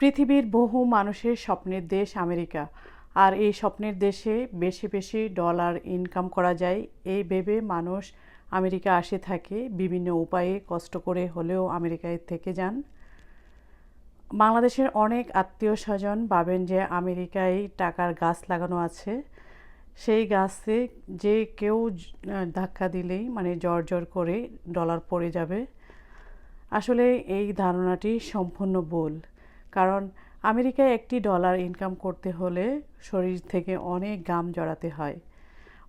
পৃথিবীর বহু মানুষের স্বপ্নের দেশ আমেরিকা। আর এই স্বপ্নের দেশে বেশি বেশি ডলার ইনকাম করা যায়, এই ভেবে মানুষ আমেরিকা আসে থাকে বিভিন্ন উপায়ে কষ্ট করে হলেও আমেরিকায় থেকে যান। বাংলাদেশের অনেক আত্মীয় স্বজন ভাবেন যে আমেরিকায় টাকার গাছ লাগানো আছে। সেই গাছে যে কেউ ধাক্কা দিলেই মানে জ্বর জ্বর করে ডলার পড়ে যাবে। আসলে এই ধারণাটি সম্পূর্ণ ভুল। কারণ আমেরিকায় একটি ডলার ইনকাম করতে হলে শরীর থেকে অনেক গাম জড়াতে হয়,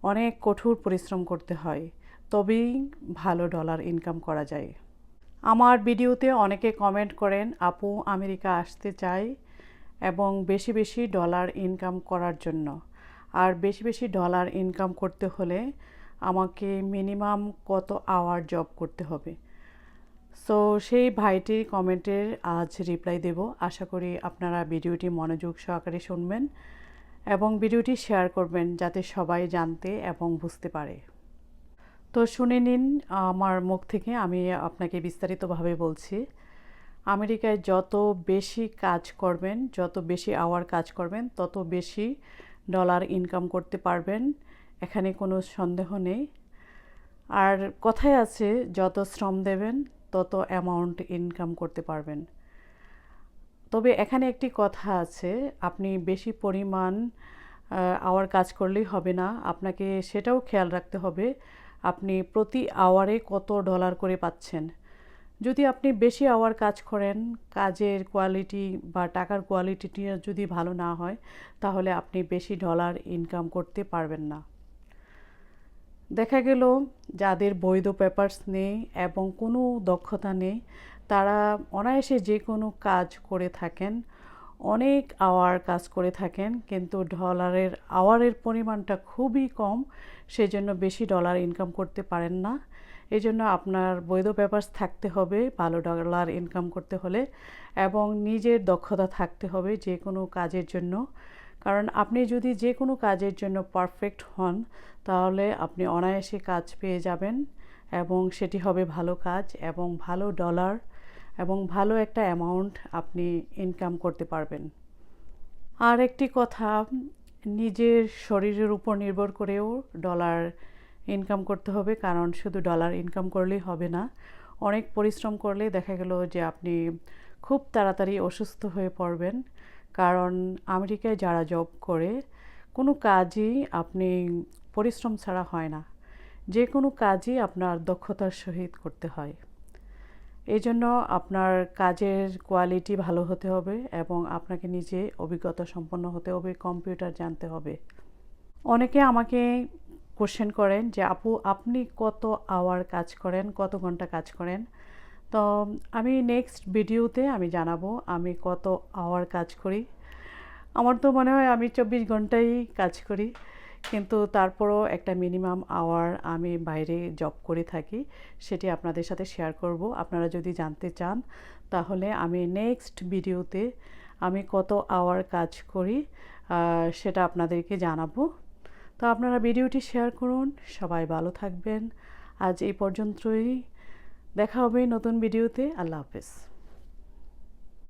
অনেক কঠোর পরিশ্রম করতে হয়, তবেই ভালো ডলার ইনকাম করা যায়। আমার ভিডিওতে অনেকে কমেন্ট করেন, আপু, আমেরিকা আসতে চাই এবং বেশি বেশি ডলার ইনকাম করার জন্য। আর বেশি বেশি ডলার ইনকাম করতে হলে আমাকে মিনিমাম কত আওয়ার জব করতে হবে? সো সেই ভাইটির কমেন্টের আজ রিপ্লাই দেব। আশা করি আপনারা ভিডিওটি মনোযোগ সহকারে শুনবেন এবং ভিডিওটি শেয়ার করবেন যাতে সবাই জানতে এবং বুঝতে পারে। তো শুনে নিন, আমার মুখ থেকে আমি আপনাকে বিস্তারিতভাবে বলছি। আমেরিকায় যত বেশি কাজ করবেন, যত বেশি আওয়ার কাজ করবেন, তত বেশি ডলার ইনকাম করতে পারবেন। এখানে কোনো সন্দেহ নেই। আর কথায় আছে, যত শ্রম দেবেন তত অ্যামাউন্ট ইনকাম করতে পারবেন। তবে এখানে একটি কথা আছে, আপনি বেশি পরিমাণ আওয়ার কাজ করলেই হবে না, আপনাকে সেটাও খেয়াল রাখতে হবে, আপনি প্রতি আওয়ারে কত ডলার করে পাচ্ছেন। যদি আপনি বেশি আওয়ার কাজ করেন, কাজের কোয়ালিটি বা টাকার কোয়ালিটিটি যদি ভালো না হয়, তাহলে আপনি বেশি ডলার ইনকাম করতে পারবেন না। দেখা গেল যাদের বৈধ পেপারস নেই এবং কোনো দক্ষতা নেই, তারা অনায়াসে যে কোনো কাজ করে থাকেন, অনেক আওয়ার কাজ করে থাকেন, কিন্তু ডলারের আওয়ারের পরিমাণটা খুবই কম, সেজন্য বেশি ডলার ইনকাম করতে পারেন না। এই জন্য আপনার বৈধ পেপারস থাকতে হবে, ভালো ডলার ইনকাম করতে হলে, এবং নিজের দক্ষতা থাকতে হবে যে কোনো কাজের জন্য। কারণ আপনি যদি যে কোনো কাজের জন্য পারফেক্ট হন, তাহলে আপনি অনায়াসে কাজ পেয়ে যাবেন এবং সেটি হবে ভালো কাজ এবং ভালো ডলার এবং ভালো একটা অ্যামাউন্ট আপনি ইনকাম করতে পারবেন। আর একটি কথা, নিজের শরীরের উপর নির্ভর করেও ডলার ইনকাম করতে হবে, কারণ শুধু ডলার ইনকাম করলেই হবে না। অনেক পরিশ্রম করলে দেখা গেল যে আপনি খুব তাড়াতাড়ি অসুস্থ হয়ে পড়বেন। কারণ আমেরিকায় যারা জব করে, কোনো কাজই আপনি পরিশ্রম ছাড়া হয় না। যে কোনো কাজই আপনার দক্ষতার সহিত করতে হয়। এই জন্য আপনার কাজের কোয়ালিটি ভালো হতে হবে এবং আপনাকে নিজে অভিজ্ঞতা সম্পন্ন হতে হবে কম্পিউটার জানতে হবে। অনেকে আমাকে কোশ্চেন করেন যে, আপু, আপনি কত আওয়ার কাজ করেন, কত ঘণ্টা কাজ করেন? তো আমি নেক্সট ভিডিওতে আমি জানাব আমি কত আওয়ার কাজ করি। আমার তো মনে হয় আমি চব্বিশ ঘন্টাই কাজ করি, কিন্তু তারপরও একটা মিনিমাম আওয়ার আমি বাইরে জব করে থাকি, সেটি আপনাদের সাথে শেয়ার করব। আপনারা যদি জানতে চান, তাহলে আমি নেক্সট ভিডিওতে আমি কত আওয়ার কাজ করি সেটা আপনাদেরকে জানাব। তো আপনারা ভিডিওটি শেয়ার করুন, সবাই ভালো থাকবেন। আজ এই পর্যন্তই। দেখা হবে নতুন ভিডিওতে। আল্লাহ হাফেজ।